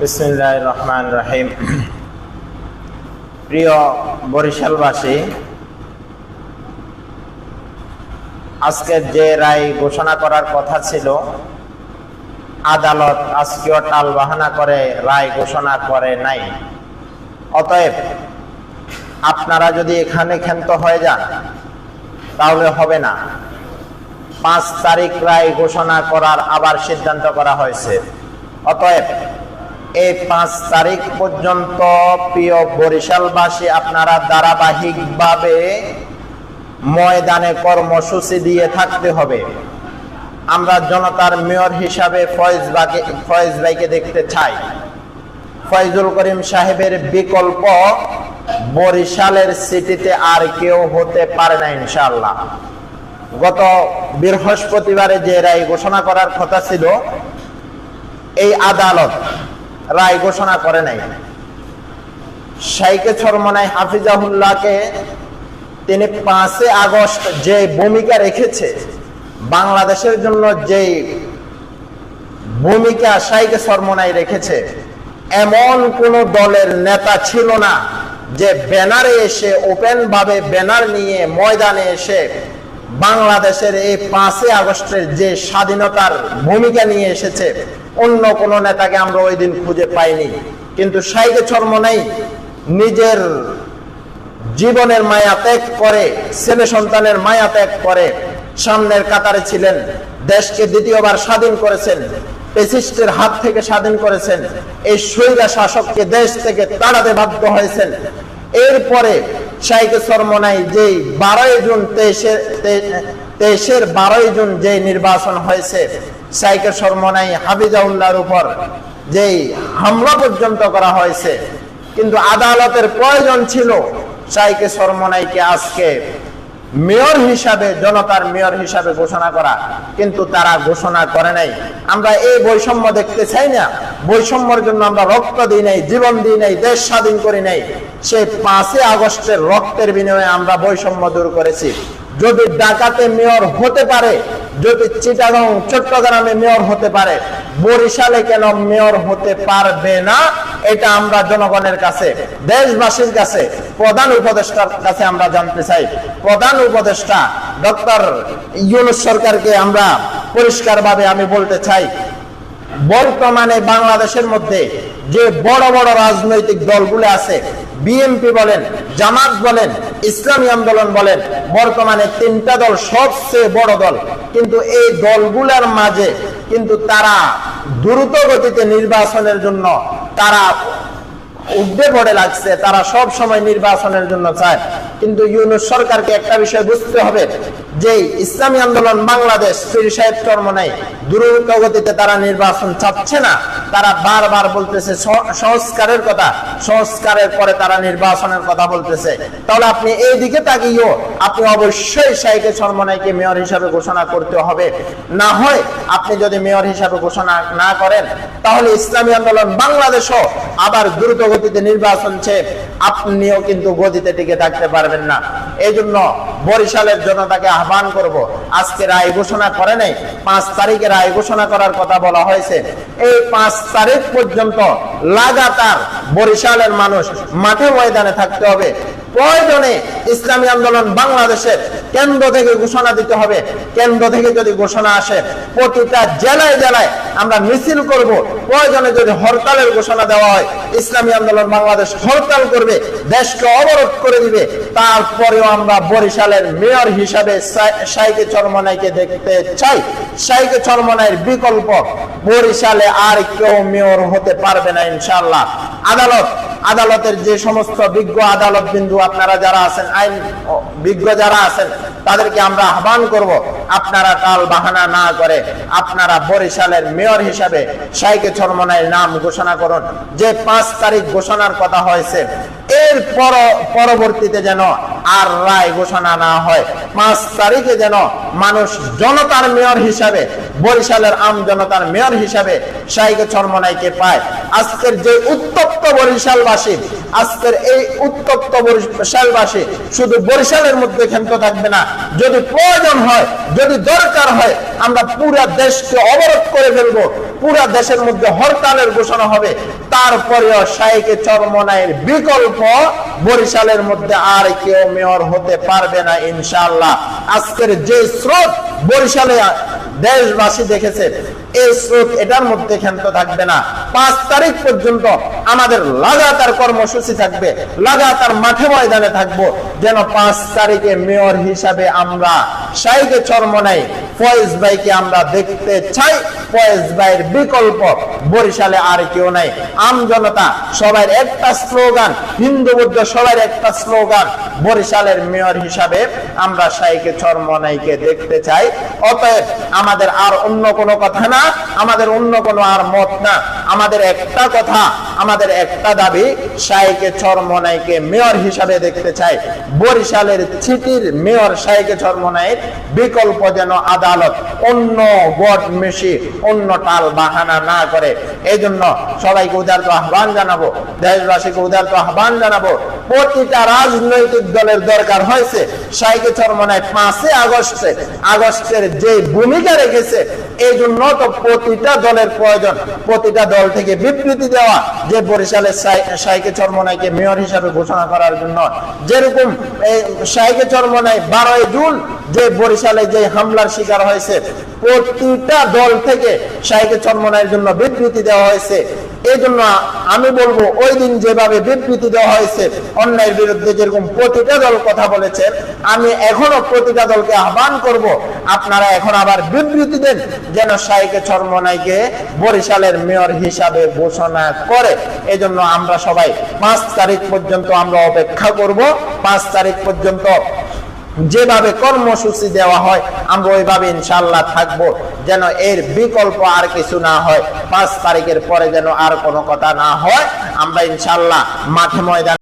বিসমুল্লাহ রহমান রহিম। প্রিয় বরিশালবাসী আজকের যে রায় ঘোষণা করার কথা ছিল, আদালত আজকেও টাল বাহানা করে রায় ঘোষণা করে নাই। অতএব আপনারা যদি এখানে ক্ষান্ত হয়ে যান, তাহলে হবে না। পাঁচ তারিখ রায় ঘোষণা করার আবার সিদ্ধান্ত করা হয়েছে। অতএব এই পাঁচ তারিখ পর্যন্ত প্রিয় বরিশালবাসী, আপনারা ধারাবাহিকভাবে ময়দানে কর্মসূচি দিয়ে থাকতে হবে। আমরা জনতার মেয়র হিসাবে ফয়েজ বাকে ফয়েজ ভাইকে দেখতে চাই। ফয়জুল করিম সাহেবের বিকল্প বরিশালের সিটিতে আর কেউ হতে পারে না ইনশাল্লাহ গত বৃহস্পতিবারে যে রায় ঘোষণা করার কথা ছিল, এই আদালত রায় ঘোষণা করে নাই। শাইকে ছরমনায় হাফিজাহুল্লাহকে তিনি পাঁচে আগস্ট যে ভূমিকা রেখেছে, বাংলাদেশের জন্য যে ভূমিকা শাইকে সরমনায় রেখেছে, এমন কোন দলের নেতা ছিল না যে ব্যানারে এসে ওপেন ভাবে ব্যানার নিয়ে ময়দানে এসে বাংলাদেশের এই পাঁচই আগস্টের যে স্বাধীনতার ভূমিকা নিয়ে এসেছে, অন্য কোন নেতাকে আমরা ওই দিন খুঁজে পাইনি। কিন্তু সাইকে চর্মনাই নিজের জীবনের মায়া ত্যাগ করে, ছেলে সন্তানের মায়া ত্যাগ করে সামনের কাতারে ছিলেন, দেশকে দ্বিতীয়বার স্বাধীন করেছেন পেসিস্টের হাত থেকে স্বাধীন করেছেন, এই স্বৈরা শাসককে দেশ থেকে তাড়াতে বাধ্য হয়েছেন। এরপরে শাইকে সরমনাই যে বারোই জুন তেইশের তেইশের বারোই জুন যে নির্বাচন হয়েছে হাবিজাউল্লাহর উপর যেই হামলা পর্যন্ত করা হয়েছে। কিন্তু আদালতের প্রয়োজন ছিল শাইকে সরমনাইকে আজকে মেয়র হিসাবে, জনতার মেয়র হিসাবে ঘোষণা করা। কিন্তু তারা ঘোষণা করে নাই। আমরা এই বৈষম্য দেখতে চাই না। বৈষম্যের জন্য আমরা রক্ত দিই নাই, জীবন দিই নাই, দেশ স্বাধীন করি নাই। সেই পাঁচই আগস্টের রক্তের বিনিময়ে আমরা বৈষম্য দূর করেছি। যদি ডাকাতে মেয়র হতে পারে, যদি চিটাগং, চট্টগ্রামে মেয়র হতে পারে, বরিশালে কেন মেয়র হতে পারবে না, এটা আমরা জনগণের কাছে, দেশবাসীর কাছে, প্রধান উপদেষ্টার কাছে আমরা জানতে চাই। প্রধান উপদেষ্টা ডক্টর ইউনুস সরকারকে আমরা পরিষ্কারভাবে আমি বলতে চাই, বর্তমানে বাংলাদেশের মধ্যে যে বড় বড় রাজনৈতিক দলগুলো আছে বিএনপি বলেন, জামাত বলেন, ইসলামী আন্দোলন বলেন, বর্তমানে তিনটা দল সবচেয়ে বড় দল। কিন্তু এই দলগুলোর মাঝে কিন্তু তারা দ্রুত গতিতে নির্বাচনের জন্য তারা উঠবে পড়ে লাগছে, তারা সব সময় নির্বাচনের জন্য চায়। কিন্তু ইউনুস সরকারকে একটা বিষয় বুঝতে হবে যে ইসলামী আন্দোলন বাংলাদেশ পীর সাহেব চর্ম নাই দ্রুত তারা নির্বাচন চাচ্ছে না, তারা বারবার বলতেছে সংস্কারের কথা, সংস্কারের পরে তারা নির্বাচনের কথা বলতেছে। তাহলে আপনি এই দিকে তাকিয়েও আপনি অবশ্যই শাইকে চর্মনাইকে মেয়র হিসাবে ঘোষণা করতে হবে। না হয় আপনি যদি মেয়র হিসাবে ঘোষণা না করেন, তাহলে ইসলামী আন্দোলন বাংলাদেশও আবার দ্রুত গতিতে নির্বাচন চেয়ে আপনিও কিন্তু গতিতে টিকে থাকতে পারবেন না। এই জন্য বরিশালের জনতাকে আহ্বান করব। আজকে রায় ঘোষণা করে নাই, পাঁচ তারিখে রায় ঘোষণা করার কথা বলা হয়েছে। এই পাঁচ তারিখ পর্যন্ত লাগাতার বরিশালের মানুষ মাঠে ময়দানে থাকতে হবে। প্রয়োজনে ইসলামী আন্দোলন বাংলাদেশের কেন্দ্র থেকে ঘোষণা দিতে হবে। কেন্দ্র থেকে যদি ঘোষণা আসে, প্রতিটা জেলায় জেলায় আমরা মিছিল করব। প্রয়োজনে যদি হরতালের ঘোষণা দেওয়া হয়, ইসলামী আন্দোলন বাংলাদেশ হরতাল করবে, দেশকে অবরোধ করে দিবে। তারপরেও আমরা বরিশালের মেয়র হিসাবে সাইকে চরমনাইকে দেখতে চাই। সাইকে চরমনাইয়ের বিকল্প, বরিশালে আর কেউ মেয়র হতে পারবে না ইনশাল্লাহ আদালত আদালতের যে সমস্ত বিজ্ঞ আদালত বিন্দু আপনারা যারা আছেন, আইন বিজ্ঞ যারা আছেন, তাদেরকে আমরা আহ্বান করব, আপনারা কাল বাহানা না করে আপনারা বরিশালের মেয়র হিসাবে সাইকে ছর্মনায় নাম ঘোষণা করুন। যে পাঁচ তারিখ ঘোষণার কথা হয়েছে এর পর, পরবর্তীতে যেন আর রায় ঘোষণা না হয়, পাঁচ তারিখে যেন মানুষ জনতার মেয়র হিসাবে, বরিশালের আম জনতার মেয়র হিসাবে শাইকে চর্মনাইকে পায়। আজকের যে উত্তপ্ত বরিশালবাসী, আজকের এই উত্তপ্ত বরিশালবাসী শুধু বরিশালের মধ্যে ক্ষান্ত থাকবে না, যদি প্রয়োজন হয়, যদি দরকার হয়, আমরা পুরো দেশকে অবরোধ করে ফেলব। পুরা দেশের মধ্যে হরতালের ঘোষণা হবে। তারপরেও শাইকে চরমনাইয়ের বিকল্প বরিশালের মধ্যে আর কেউ মেয়র হতে পারবে না, ইনশাআল্লাহ। আজকের যে স্রোত বরিশালে দেশবাসী দেখেছে, এই স্রোত এটার মধ্যে ক্ষান্ত থাকবে না। পাঁচ তারিখ পর্যন্ত আমাদের লাগাতার কর্মসূচি থাকবে, লাগাতার মাঠে ময়দানে থাকব। যেন পাঁচ তারিখে মেয়র হিসাবে আমরা শাইকে চরমনাই ফয়েজ ভাইকে আমরা দেখতে চাই। ফয়েজ ভাইয়ের বিকল্প, বরিশালে আর কেউ নাই। আম জনতা, সবার একটা স্লোগান, হিন্দু বৌদ্ধ সবার একটা স্লোগান, বরিশালের মেয়র হিসাবে আমরা শাইকে চরমনাইকে দেখতে চাই। অতএব আমাদের আর অন্য কোনো কথা না, আমাদের অন্য কোনো আর মত না। আমাদের একটা কথা, আমাদের একটা দাবি শাইকে চরমনাইকে মেয়র হিসাবে দেখতে চাই। বরিশালের সিটির মেয়র সাইকে চরমনাইয়ের বিকল্প যেন আদালত অন্য গড মেশি, অন্য টাল বাহানা না করে। এই জন্য সবাইকে উদারত আহ্বান জানাব, দেশবাসীকে উদারত আহ্বান জানাব প্রতিটা রাজনৈতিক দলের দরকার হয়েছে। শাইকে চরমনায় পাঁচই আগস্টে, আগস্টের যে ভূমিকা রেখেছে এই জন্য তো প্রতিটা দলের প্রয়োজন। প্রতিটা দল থেকে বিবৃতি দেওয়া যে বরিশালের শাইকে চরমনাইকে মেয়র হিসাবে ঘোষণা করার জন্য। যেরকম এই শাইকে চরমনাই বারোই জুন যে বরিশালে যে হামলার শিকার হয়েছে, প্রতিটা দল থেকে শাইকে চরমনাইয়ের জন্য বিবৃতি দেওয়া হয়েছে। এই জন্য আমি বলব, ওই দিন যেভাবে বিবৃতি দেওয়া হয়েছে, অন্যায়ের বিরুদ্ধে যেরকম প্রতিটা দল কথা বলেছেন আমি এখনও প্রতিটা দলকে আহ্বান করব, আপনারা এখন আবার বিবৃতি দেন, যেন শাইকে চরমনাইকে বরিশালের মেয়র হিসাবে ঘোষণা করে। এই জন্য আমরা সবাই পাঁচ তারিখ পর্যন্ত আমরা অপেক্ষা করব, পাঁচ তারিখ পর্যন্ত যেভাবে কর্মসূচি দেওয়া হয়, আমরা ওইভাবে ইনশাল্লাহ থাকব। যেন এর বিকল্প আর কিছু না হয়, পাঁচ তারিখের পরে যেন আর কোনো কথা না হয়, আমরা ইনশাল্লাহ মাঠে ময়দান